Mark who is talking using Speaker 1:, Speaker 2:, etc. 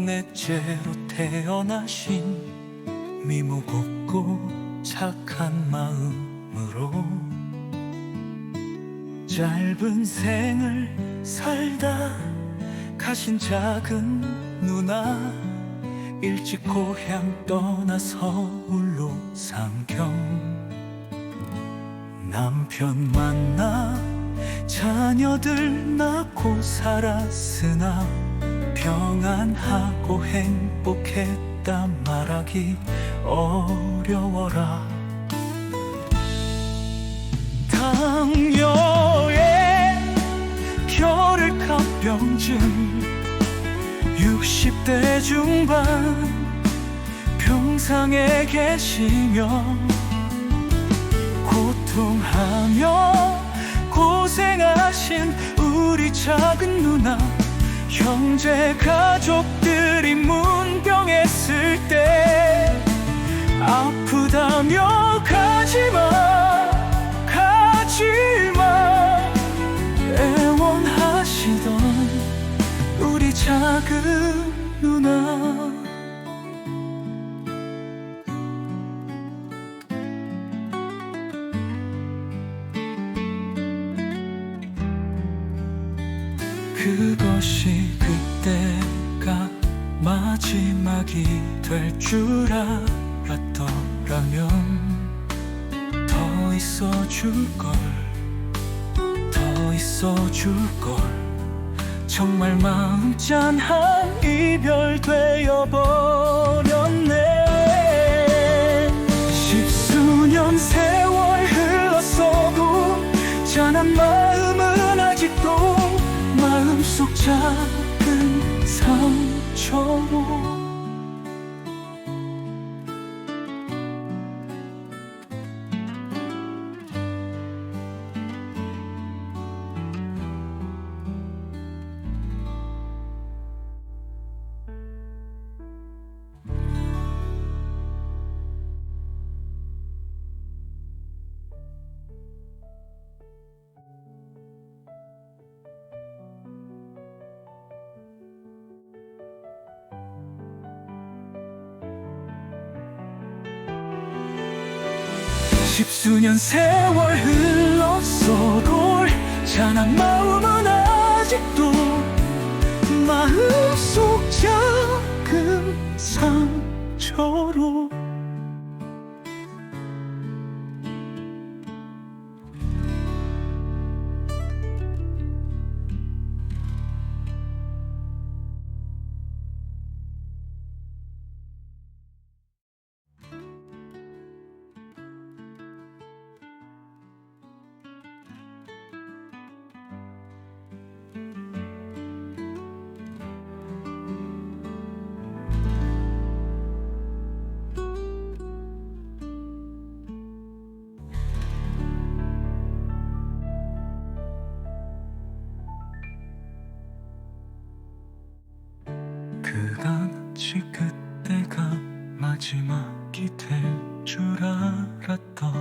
Speaker 1: 중 넷째로 태어나신 미무곱고 착한 마음으로 짧은 생을 살다 가신 작은 누나 일찍 고향 떠나 서울로 상경 남편 만나 자녀들 낳고 살았으나 평안하고 행복했다 말하기 어려워라. 당뇨에 혈액합병증 60대 중반 병상에 계시며 고통하며 고생하신 우리 작은 형제 가족들이 문병했을 때 아프다며 가지마 가지마. 애원하시던 우리 작은 누나 그것이 그때가 마지막이 될 줄 알았더라면 더 있어 줄걸 더 있어 줄걸. 정말 마음 짠한 이별 되어 버렸네. 십수년 세월 흘렀어도 짠한 마음속 작은 상 십수년 세월 흘렀어도 찬한 마음은 아직도 마음속 그같이 그때가 마지막이 될 줄 알았더라면